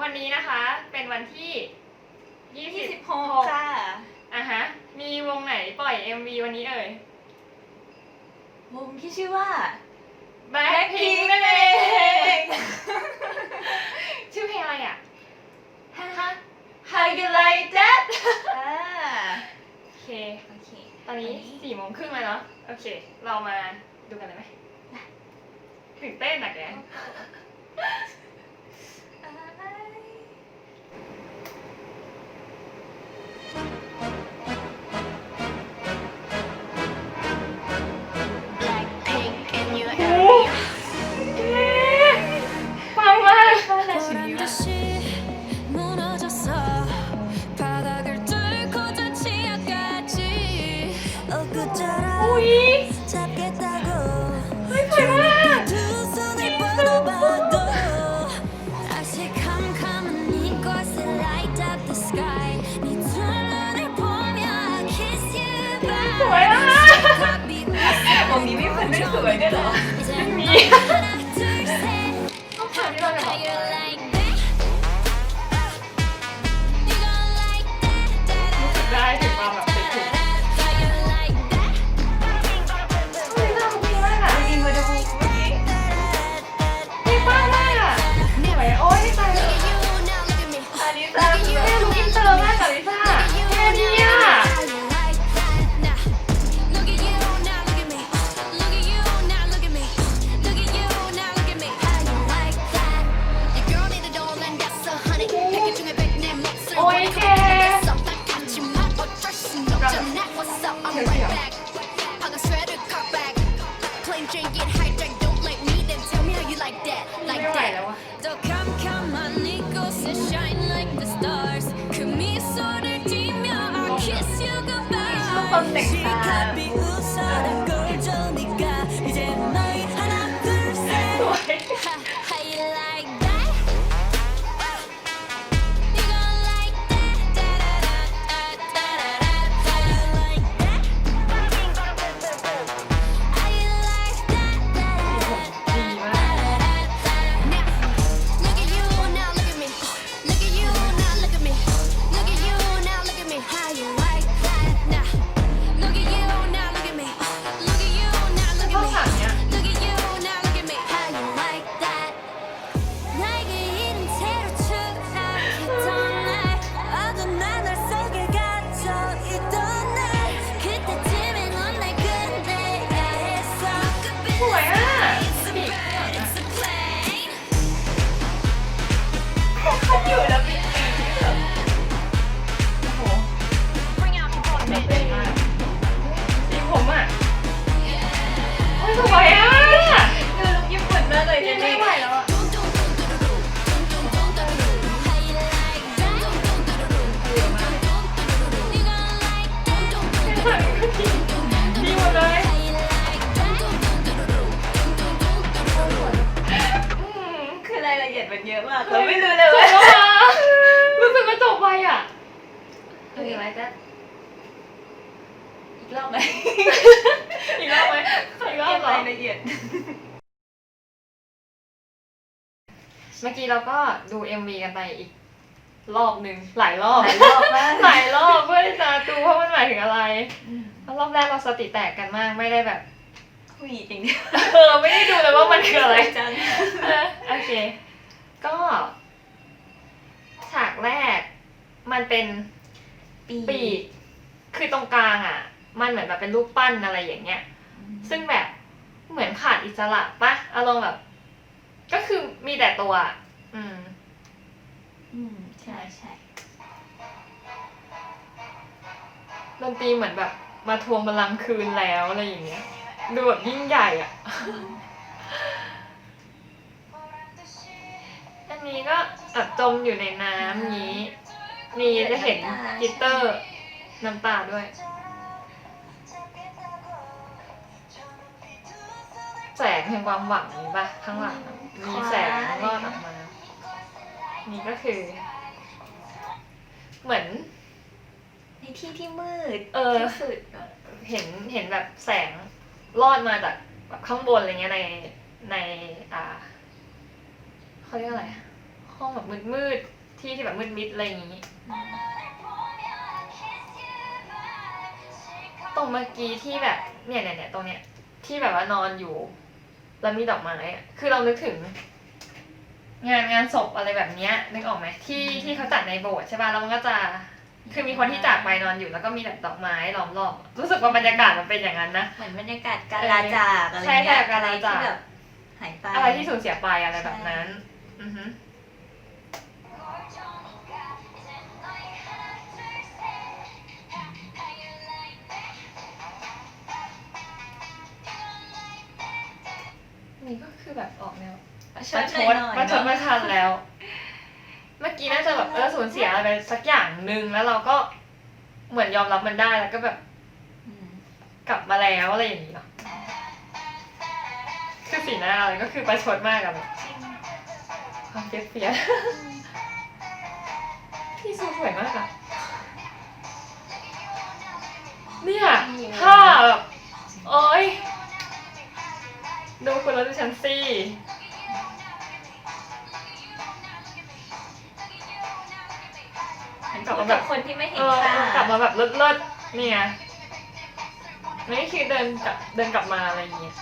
วันนี้นะคะเป็นวันที่ยี่สิบ26หกค่ะ อะฮะ มีวงไหนปล่อย MV วันนี้เอ่ยว งที่ชื่อว่า Blackpink นั่นเองชื่อเพลงอะไรอะฮะ How you like that อ่าโอเค โอเค ตอนนี้สี่โมงครึ่งแล้วเนาะโอเค เรามาดูกันเลยไหมตื่นเต้นอะแก งนี้ไม่ค แต่งตา เมื่อกี้เราก็ดู MV กันไปอีก รอบหนึ่งหลายรอบ หลายรอบมาก หลายรอบเพื่อที่จะดูว่ามันหมายถึงอะไรแล้วรอบแรกเราสติแตกกันมากไม่ได้แบบ คุยจริงเนี่ยเออไม่ได้ดูเลยว่ามันคืออะไรจังเออโอเค ก็ ฉากแรก มันเป็นปีปีกคือตรงกลางอะ มันเหมือนแบบเป็นรูปปั้นอะไรอย่างเงี้ย ซึ่งแบบเหมือนขาดอิสระปะอารมณ์แบบ ก็คือมีแต่ตัวอะ อืม อืมใช่ใช่ดนตรีเหมือนแบบมาทวงบัลลังก์คืนแล้วอะไรอย่างเงี้ย ดูแบบยิ่งใหญ่อะ อันนี้ก็แบบจมอยู่ในน้ำนี้ มีจะเห็นกิตเตอร์น้ำตาด้วย แสงแห่งความหวังนี้ปะข้างหลังมีแสงรอดออกมา นี่ก็คือ เหมือน ในที่ที่มืดเออ ที่สุดอะเห็นเห็นแบบแสงรอดมาจากแบบข้างบนอะไรเงี้ยในใน อ่าเขาเรียกอะไรอะห้องแบบมืดๆที่ที่แบบมืดมิดอะไรอย่างงี้ ตรงเมื่อกี้ที่แบบเนี่ยเนี่ยเนี่ยตรงเนี้ยที่แบบว่านอนอยู่ แล้วมีดอกไม้อะคือเรานึกถึง งานงานศพอะไรแบบเนี้ยนึกออกไหมที่ที่เขาจัดในโบสถ์ใช่ป่ะแล้วมันก็จะคือมีคนที่จากไปนอนอยู่แล้วก็มีแบบดอกไม้ล้อมรอบรู้สึกว่าบรรยากาศมันเป็นอย่างนั้นนะ เหมือนบรรยากาศการลาจากอะไรใช่เงี้ยใช่การลาจาก อะไรที่แบบหายไปอะไรที่สูญเสียไปอะไรแบบนั้น อือฮึนี่ก็คือแบบออกแนว ประชประดชหดน่อยประๆชดเนปอะระชันแล้ว เมื่อกี้น่าจะแบบเออสูญเสียอะไรไปสักอย่างหนึ่งแล้วเราก็เหมือนยอมรับมันได้แล้วก็แบบอืมกลับมาแล้วอะไรอย่างนี้เนาะคือสีหน้าอะไรก็คือประชดมากอะแบบความเฟียสเฟียสพี่ซูสวยมากอะเนี่ยท่าแบบโอ๊ยดูคุณแล้วดูฉันสิ กลับมาแบบ คนที่ไม่เอเห็นอค่ากลับมาแบบเลิศๆเนี่ยไม่คือเดินกลับเดินกลับมาอะไรอย่างเงี้ย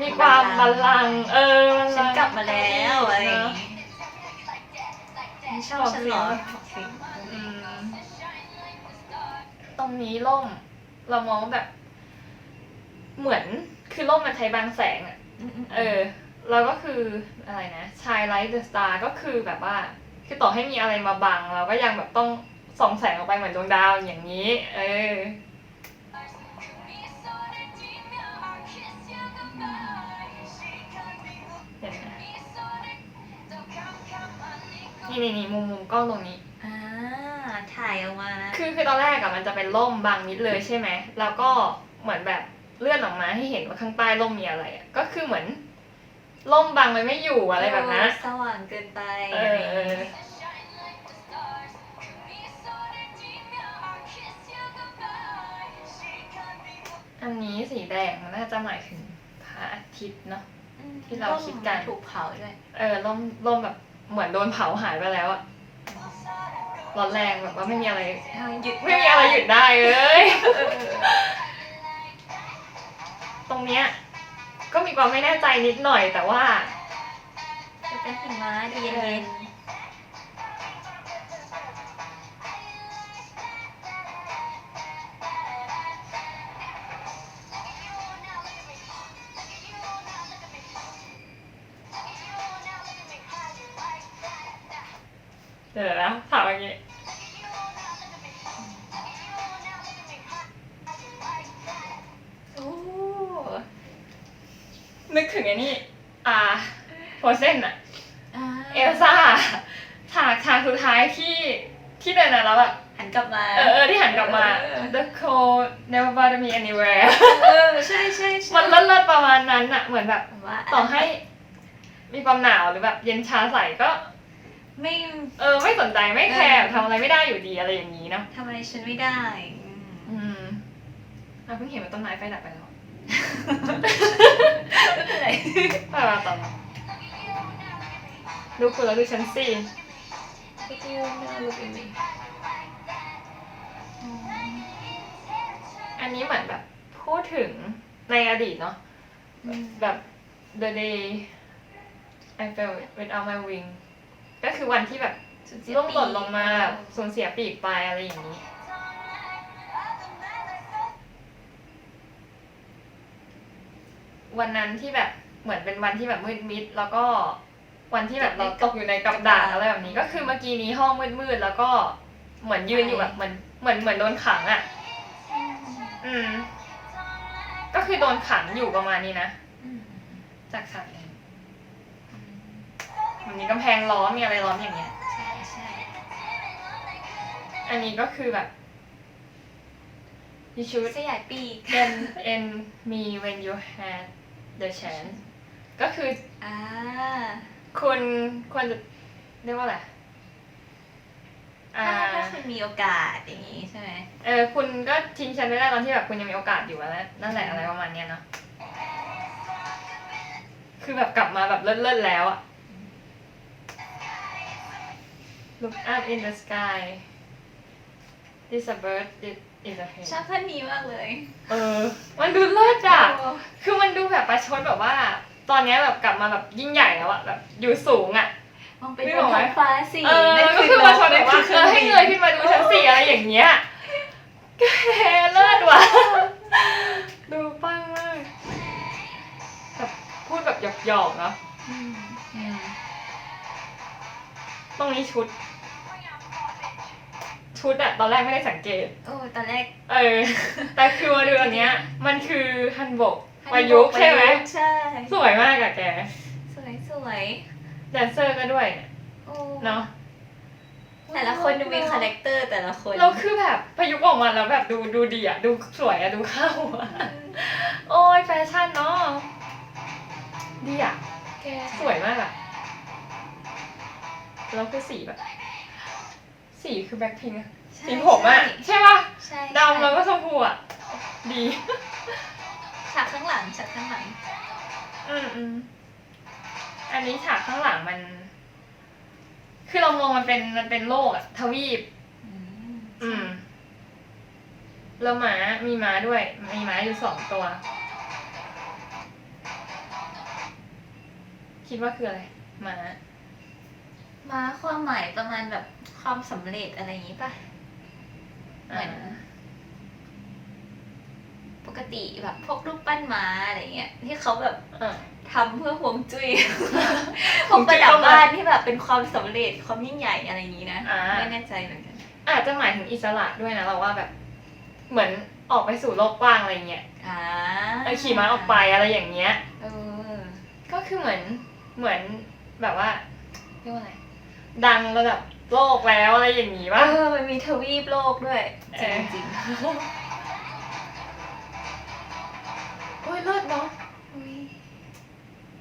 มีความบัลลังก์เออบัลฉัลันงก์ กลับมาแล้วอะไรอย่างเนงี้ไม่ชอบฉันเหรอสิงอืมตรงนี้ร่ม เรามองแบบ เหมือนคือร่มมันใช้บางแสงอะเออ แล้วก็คืออะไรนะชายไลท์เดอะสตาร์ก็คือแบบว่า คือต่อให้มีอะไรมาบังเราก็ยังแบบต้องส่องแสงออกไปเหมือนดวงดาวอย่างนี้ เออเห็นไหมนี่นี่นี่มุมมุมกล้องตรงนี้ อ่า ถ่ายออกมา คือคือตอนแรกอะมันจะเป็นร่มบางมิดเลยใช่ไหม แล้วก็เหมือนแบบเลื่อนออกมาให้เห็นว่าข้างใต้ร่มมีอะไรอะก็คือเหมือน ร่มบางมันไม่อยู่อะไรแบบนั้น สว่างเกินไปเออเออ อันนี้สีแดงมันน่าจะหมายถึงพระอาทิตย์เนาะอืมที่เราคิดกัน ถูกเผาด้วย เออร่มร่มแบบเหมือนโดนเผาหายไปแล้วอะร้อนแรงแบบว่าไม่มีอะไรหยุดไม่มีอะไรหยุดได้เลย ตรงเนี้ย ก็มีความไม่แน่ใจนิดหน่อยแต่ว่าจะเป็นหิมะดีเย็นเดี๋ยวนะ นึกถึงไอ้นี่อ่าโฟเซนอะๆอ่าเอลซ่าฉากฉากสุดท้ายที่ที่เดินอะแล้วแบบหันกลับมา เออเออที่หันกลับมา เออ The cold never bother me anywhere เออใช่ใช่ใช่มันเลิศๆประมาณนั้นอะเหมือนแบบแบบว่าต่อให้มีความหนาวหรือแบบเย็นชาใส่ก็ ไม่เออไม่สนใจไม่แคร์เออทำอะไรไม่ได้อยู่ดีอะไรอย่างนี้เนาะทำอะไรฉันไม่ได้อืมอืมอะเพิ่งเห็นว่าต้นไม้ไฟดับไปแล้ว ไม่เป็นไรไปมาต่อมาดูคุณแล้วดูฉันสิอันนี้เหมือนแบบพูดถึงในอดีตเนาะอืมแบบ the day I fell without my wing ก็คือวันที่แบบสูญเสียล่วงหล่นปีกลงมาสูญเสียปีกไปอะไรอย่างนี้วันนั้นที่แบบ เหมือนเป็นวันที่แบบมืดมิด แล้วก็วันที่แบบเราตกอยู่ในกับดักอะไรแบบนี้ ก็คือเมื่อกี้นี้ห้องมืดๆแล้วก็เหมือนยืนอยู่แบบเหมือนเหมือนเหมือนโดนขังอะ อืม ก็คือโดนขังอยู่ประมาณนี้นะอืมจากฉากนี้มันมีกำแพงล้อมมีอะไรล้อมอย่างเงี้ยใช่ใช่อันนี้ก็คือแบบ you should สยายปีก then end me when you had the chance ก็คืออ่าคุณควรจะเรียกว่าอะไรอ่าถ้าถ้าคุณมีโอกาสอย่างนี้ใช่ไหมเออคุณก็ทิ้งฉันไม่ได้ตอนที่แบบคุณยังมีโอกาสอยู่อะแล้วนั่นแหละอะไรประมาณเนี้ยเนาะคือแบบกลับมาแบบเลิศๆแล้วอะ Look up in the sky This a bird This is a hen ชอบท่านนี้มากเลย เออ มันดูเลิศอะโอ้คือมันดูแบบประชดแบบว่า ตอนเนี้ยแบบกลับมาแบบยิ่งใหญ่แล้วอะแบบอยู่สูงอะ มองไปไม่บบนอกไหมท้องฟ้าสิเออนั่นก็คือประชดนแบบว่าคืเออให้เงยขึ้นมาดูชั้นสี่อะไรอย่างเงี้ยแกเลิศว่ะ ดูปังมากแบบพูดแบบหยอกๆเนาะอืมตรงนี้ชุด ชุดอะตอนแรกไม่ได้สังเกต โอ้ตอนแรก เออ แต่คือมาดูอันเนี้ย มันคือฮันบก ประยุกต์ใช่ไหม ใช่ สวยมากอะแก สวยสวยแดนเซอร์ก็ด้วยโอ้เนาะ แต่ละคนดูมีคาแรคเตอร์แต่ละคนเราคือแบบประยุกต์ออกมาแล้วแบบดูดูดีอะดูสวยอะดูเข้าอะโอ้ยแฟชั่นเนาะ ดีอะแกสวยมากอะแล้วคือสีแบบ สีคือแบ็คพิงค์ใช่สีผมอะใช่ปะใช่ดำแล้วก็ชมพูอะดี ฉากข้างหลังฉากข้างหลัง อืมอืมอันนี้ฉากข้างหลังมัน คือเรามองมันเป็นมันเป็นโลกอะทวีป อืม แล้วหมามีหมาด้วย มีหมาอยู่สองตัว คิดว่าคืออะไรหมามาความหมายประมาณแบบความสำเร็จอะไรอย่างนี้ป่ะ เหมือน ปกติแบบพวกรูปปั้นม้าอะไรเงี้ยที่เขาแบบอ่าทำเพื่อฮวงจุ้ยพวกประดับบ้านที่แบบเป็นความสำเร็จความยิ่งใหญ่อะไรอย่างนี้นะอ่าไม่แน่ใจเหมือนกันอาจจะหมายถึงอิสระด้วยนะเราว่าแบบ เหมือนออกไปสู่โลกกว้างอะไรเงี้ยอ่าเออขี่ม้าออกไปอะไรอย่างเงี้ยเออก็คือเหมือนเหมือนแบบว่าเรียกว่าอะไรดังระดับโลกแล้วอะไรอย่างงี้เอป่ะอมันมีทวีปโลกด้วยเอจริองจริง ยเลิศเนาะๆอุ๊ย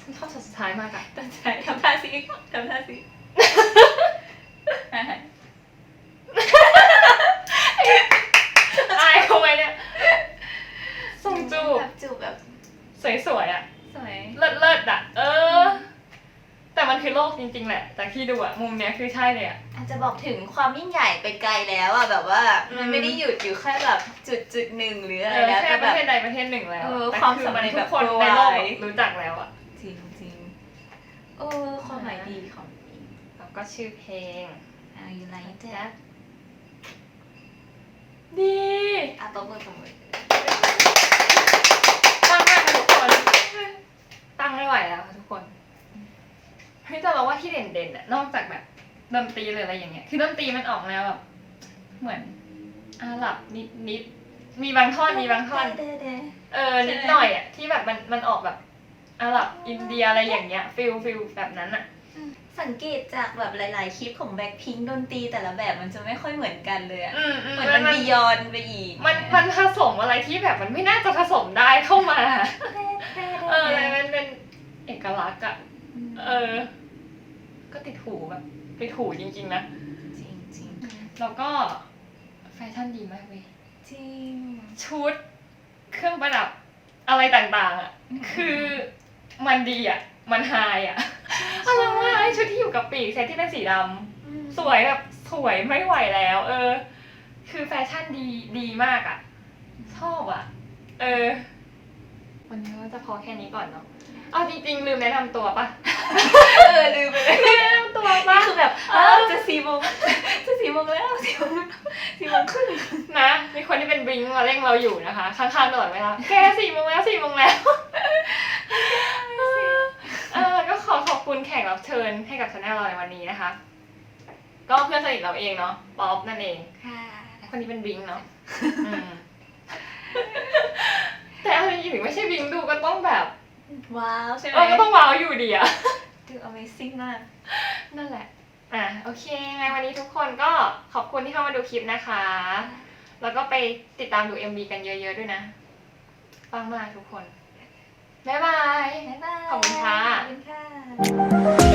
ฉันชอบช็อตสุดท้ายมากอะตั้งใจทำท่าสิทำท่าสิอายเขาไหมเนี่ย ส่งจูบ แบบจูบแบบสวยๆอะ สวย เลิศเลิศๆอะเออ แต่มันคือโลกจริงๆแหละจากที่ดูอะมุมเนี้ยคือใช่เลยอะ อาจจะบอกถึงความยิ่งใหญ่ไปไกลแล้วอะแบบว่าอืม มันไม่ได้หยุดอยู่แค่แบบจุดจุดหนึ่งหรืออะไรเออแล้วแค่แต่ปแบระบ เทศใดประเทศหนึ่งแล้วเออแต่ความคือสำเร็จทุแบกบคนในโลก worldwide รู้จักแล้วอะจริงจริงโอ้ความหมายดีของดีแล้วก็ชื่อเพลงอ่า you like that ดีอะตบมือตบมือตั้งมากค่ะทุกคนตั้งไม่ไหวแล้วค่ะทุกคนเฮ้ยแต่เราว่าที่เด่นๆอะนอกจากแบบดนตรีหรืออะไรอย่างเงี้ย คือดนตรีมันออกแนวแบบเหมือนอาหรับนิดนิดๆมีบางท่อนมีบางท่อน เด้เด้ เออนิดหน่อยอะที่แบบมันมันออกแบบอาหรับอินเดียอะไรอย่างเงี้ยฟิลฟิลแบบนั้นอะอืมสังเกตจากแบบหลาย ๆ คลิปของแบ็คพิงดนตรีแต่ละแบบมันจะไม่ค่อยเหมือนกันเลยอะอืมอืมเหมือนมันบียอนไปอีกมันมันผสมอะไรที่แบบมันไม่น่าจะผสมได้เข้ามาเด้เด้เอออะไรมันเป็นเอกลักษณ์อะมเออ ก็ติดหูแบบติดหูจริง ๆ นะ จริงจริงแล้วก็แฟชั่นดีมากเว้ยจริง ชุด เครื่องประดับอะไรต่างๆ อะ คือมันดีอะ มันไฮอะอะไรวะไอชุดที่อยู่กับปีกเซตที่เป็นสีดำอืมสวยแบบสวยไม่ไหวแล้ว เออ คือแฟชั่นดีดีมากอะ่ะ ชอบอะ่ะ เออ วันนี้ก็จะพอแค่นี้ก่อนเนาะเอาจริง ๆ ลืมแนะนำตัวปะเออ ลืมไปเลยลืมแนะนำตัวปะนี่คือแบบเออ้าอวจะสี่โมงจะสี่โมงแล้วสี่โมงสี่โมงครึ่งนะ มีคนที่เป็นบลิงก์มาเร่งเราอยู่นะคะ ข้างๆตลอดเวลาแกสี่โมงแล้วสี่โมงแล้วเออก็ขอขอบคุณแขกรับเชิญให้กับชาแนลเราในวันนี้นะคะ ก็เพื่อนสนิทเราเองเนาะป๊อปนั่นเองค่ะคนนี้เป็นบลิงก์เนาะอืมแต่เอาจริงๆไม่ใช่บลิงก์ดูก็ต้องแบบ ว้าวใช่ไหมเออก็ต้องว้าวอยู่ดีอะ ดู Amazing มาก นั่นแหละ อะโอเคไงวันนี้ทุกคนก็ขอบคุณที่เข้ามาดูคลิปนะคะ แล้วก็ไปติดตามดู MV กันเยอะๆด้วยนะฟังมากทุกคน บ๊ายบาย บ๊ายบายขอบคุณค่ะ ขอบคุณค่ะ